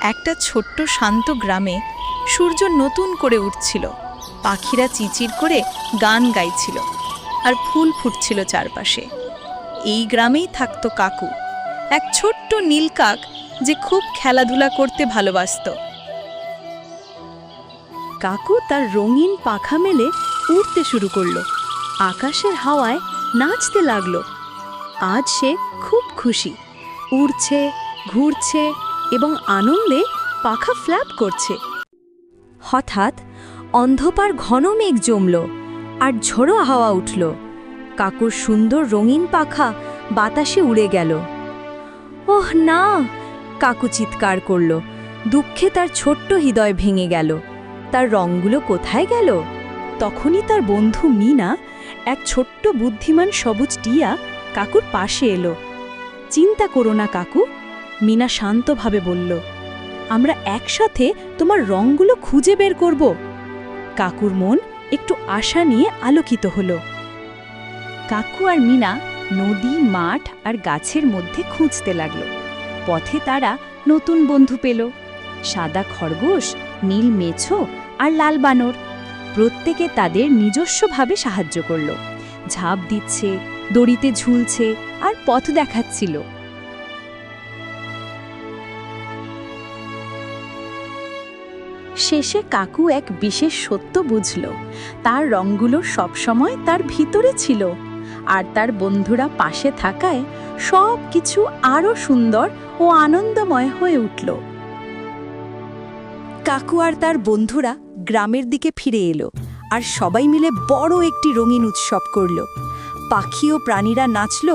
একটা ছোট্ট শান্ত গ্রামে সূর্য নতুন করে উঠছিল। পাখিরা চিচির করে গান গাইছিল আর ফুল ফুটছিল চারপাশে। এই গ্রামেই থাকতো কাকু, এক ছোট্ট নীলকাক যে খুব খেলাধুলা করতে ভালোবাসতো। কাকু তার রঙিন পাখা মেলে উড়তে শুরু করল। আকাশের হাওয়ায় নাচতে লাগল। আজ সে খুব খুশি। উড়ছে, ঘুরছে এবং আনন্দে পাখা ফ্ল্যাপ করছে। হঠাৎ অন্ধকার ঘন মেঘ জমল আর ঝোড়ো হাওয়া উঠল। কাকুর সুন্দর রঙিন পাখা বাতাসে উড়ে গেল। ওহ না! কাকু চিৎকার করল। দুঃখে তার ছোট্ট হৃদয় ভেঙে গেল। তার রঙগুলো কোথায় গেল? তখনই তার বন্ধু মিনা, এক ছোট্ট বুদ্ধিমান সবুজ টিয়া কাকুর পাশে এলো। চিন্তা করো না কাকু মিনা শান্তভাবে বলল, আমরা একসাথে তোমার রঙগুলো খুঁজে বের করব। কাকুর মন একটু আশা নিয়ে আলোকিত হলো। কাকু আর মিনা নদী, মাঠ আর গাছের মধ্যে খুঁজতে লাগল। পথে তারা নতুন বন্ধু পেল। সাদা খরগোশ, নীল মেছো আর লাল বানর প্রত্যেকে তাদের নিজস্বভাবে সাহায্য করল। ঝাঁপ দিচ্ছে, দড়িতে ঝুলছে আর পথ দেখাচ্ছিল। শেষে কাকু এক বিশেষ সত্য বুঝল। তার রঙগুলো সবসময় তার ভিতরে ছিল। আর তার বন্ধুরা পাশে থাকায় সব কিছু আরও সুন্দর ও আনন্দময় হয়ে উঠল। কাকু আর তার বন্ধুরা গ্রামের দিকে ফিরে এলো আর সবাই মিলে বড় একটি রঙিন উৎসব করল। পাখি ও প্রাণীরা নাচল,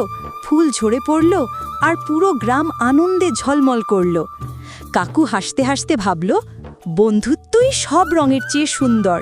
ফুল ঝরে পড়ল আর পুরো গ্রাম আনন্দে ঝলমল করল। কাকু হাসতে হাসতে ভাবল বন্ধুত্বই সব রঙের চেয়ে সুন্দর।